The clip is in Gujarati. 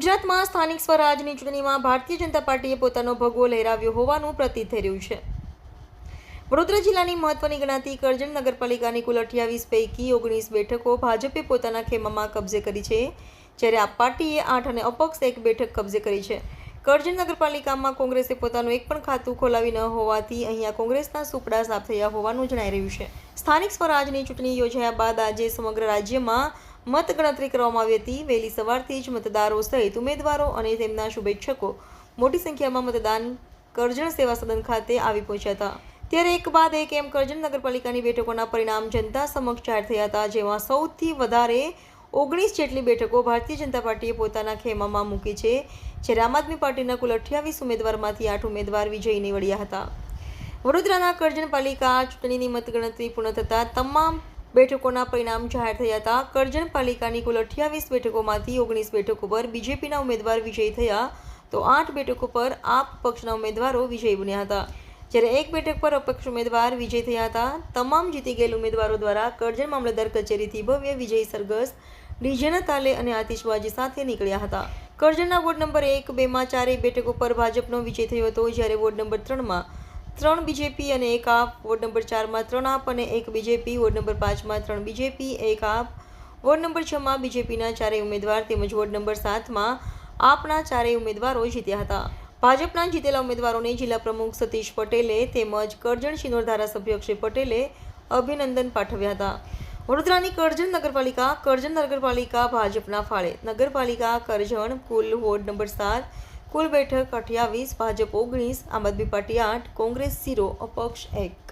ગુજરાતમાં સ્થાનિક સ્વરાજની ચૂંટણીમાં ભારતીય જનતા પાર્ટીએ પોતાનો ભગવો લહેરાવ્યો હોવાનું પ્રતીત થઈ રહ્યું છે. વડોદરા જિલ્લાની મહત્વની ગણાતી કરજણ નગરપાલિકાની કુલ અઠ્યાવીસ પૈકી ઓગણીસ બેઠકો ભાજપે પોતાના ખેમામાં કબજે કરી છે, જ્યારે આ પાર્ટીએ આઠ અને અપક્ષ એક બેઠક કબજે કરી છે. કરજણ નગરપાલિકામાં કોંગ્રેસે પોતાનું એક પણ ખાતું ખોલાવી ન હોવાથી અહીંયા કોંગ્રેસના સુપડા સાફ થયા હોવાનું જણાઈ રહ્યું છે. સ્થાનિક સ્વરાજની ચૂંટણી યોજાયા બાદ આજે સમગ્ર રાજ્યમાં મતગણતરી કરવામાં આવી હતી. વહેલી સવારથી જ મતદારો સહિત ઉમેદવારો અને તેમના શુભેચ્છકો મોટી સંખ્યામાં મતદાન કરજણ સેવા સદન ખાતે આવી પહોંચ્યા હતા. ત્યારે એક બાદ એક એમ કરજણ નગરપાલિકાની બેઠકોના પરિણામ જનતા સમક્ષ જાહેર થયા હતા, જેમાં સૌથી વધારે ઓગણીસ જેટલી બેઠકો ભારતીય જનતા પાર્ટીએ પોતાના ખેમામાં મૂકી છે, જ્યારે આમ આદમી પાર્ટીના કુલ અઠ્યાવીસ ઉમેદવારમાંથી આઠ ઉમેદવાર વિજયી નીવડ્યા હતા. વડોદરાના કરજણ પાલિકા ચૂંટણીની મતગણતરી પૂર્ણ થતાં તમામ બેઠકોના પરિણામ જાહેર થયા હતા. કરજણ પાલિકાની કુલ અઠ્યાવીસ બેઠકોમાંથી ઓગણીસ બેઠકો પર બીજેપીના ઉમેદવાર વિજયી થયા તો આઠ બેઠકો પર આપ પક્ષના ઉમેદવારો વિજયી બન્યા હતા. જ્યારે એક બેઠક પર અપક્ષ ઉમેદવાર વિજય થયા હતા, તમામ જીતી ગયેલ ઉમેદવારો દ્વારા કરજણ મામલતદાર કચેરીથી ભવ્ય વિજય સરઘસ, ડીજેના તાલે અને આતિશબાજી સાથે નીકળ્યા હતા. કરજણના વોર્ડ નંબર એક બેમાં ચારેય બેઠકો પર ભાજપનો વિજય થયો હતો. જ્યારે વોર્ડ નંબર ત્રણમાં ત્રણ બીજેપી અને એક આપ. વોર્ડ નંબર ચારમાં ત્રણ આપ અને એક બીજેપી વોર્ડ નંબર પાંચમાં ત્રણ બીજેપી એક આપ. વોર્ડ નંબર છમાં બીજેપીના ચારેય ઉમેદવાર તેમજ વોર્ડ નંબર સાતમાં આપના ચારેય ઉમેદવારો જીત્યા હતા. ભાજપના જીતેલા ઉમેદવારોને જિલ્લા પ્રમુખ સતીશ પટેલે તેમજ કરજણ શિનોર ધારાસભ્ય અક્ષય પટેલે અભિનંદન પાઠવ્યા હતા. વડોદરાની કરજણ નગરપાલિકા કરજણ નગરપાલિકા ભાજપના ફાળે. નગરપાલિકા કરજણ કુલ વોર્ડ નંબર સાત કુલ બેઠક અઠ્યાવીસ ભાજપ ઓગણીસ આમ આદમી પાર્ટી આઠ કોંગ્રેસ ઝીરો અપક્ષ એક.